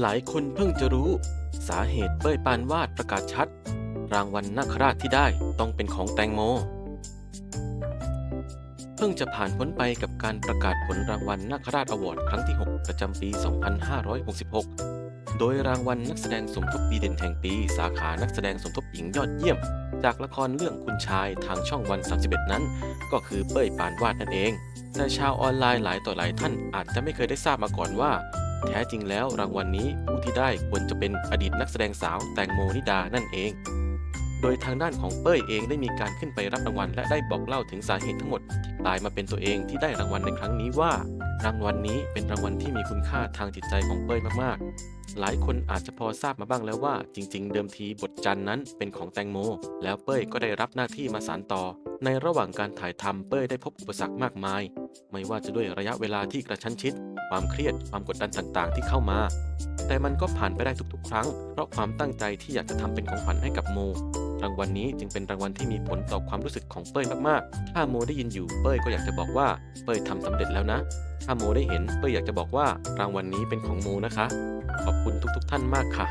หลายคนเพิ่งจะรู้ สาเหตุเป้ยปานวาดประกาศชัด รางวัลนาคราชที่ได้ต้องเป็นของแตงโม เพิ่งจะผ่านพ้นไปกับการประกาศผลรางวัลนาคราชอวอร์ดครั้งที่ 6 ประจำปี 2566 โดยรางวัลนักแสดงสมทบดีเด่นแห่งปี สาขานักแสดงสมทบหญิงยอดเยี่ยม จากละครเรื่องคุณชายทางช่องวัน 31 นั้น ก็คือเป้ยปานวาดนั่นเอง แต่ชาวออนไลน์หลายต่อหลายท่านอาจจะไม่เคยได้ทราบมาก่อนว่า แท้จริงแล้วรางวัลนนี้ผู้ที่ได้ควรจะเป็นอดีตนักแสดงสาวแตงโมนิดานั่นเอง โดยทางด้านของเป้ยเองได้มีการขึ้นไปรับรางวัล และได้บอกเล่าถึงสาเหตุทั้งหมดที่กลายมาเป็นตัวเองที่ได้รางวัลในครั้งนี้ว่า รางวัลนี้เป็นรางวัลที่มีคุณค่าทางจิตใจของเป้ยมากๆ หลายคนอาจจะพอทราบมาบ้างแล้วว่า จริง ๆ เดิมทีบทจันนั้นเป็นของแตงโม แล้วเป้ยก็ได้รับหน้าที่มาสานต่อ ในระหว่างการถ่ายทำเป้ยได้พบอุปสรรคมากมาย ไม่ว่าจะด้วยระยะเวลาที่กระชั้นชิด ความเครียด ความกดดันต่างๆ ที่เข้ามา แต่มันก็ผ่านไปได้ทุกๆ ครั้ง เพราะความตั้งใจที่อยากจะทำเป็นของขวัญให้กับโม รางวัลนี้จึงเป็นรางวัลที่มีผลต่อความรู้สึกของเป้ยมากๆ ถ้าโมได้ยินอยู่เป้ยก็อยากจะบอกว่าเป้ยทำสำเร็จแล้วนะ ถ้าโมได้เห็นเป้ยอยากจะบอกว่ารางวัลนี้เป็นของโมนะคะ ขอบคุณทุกๆ ท่านมากค่ะ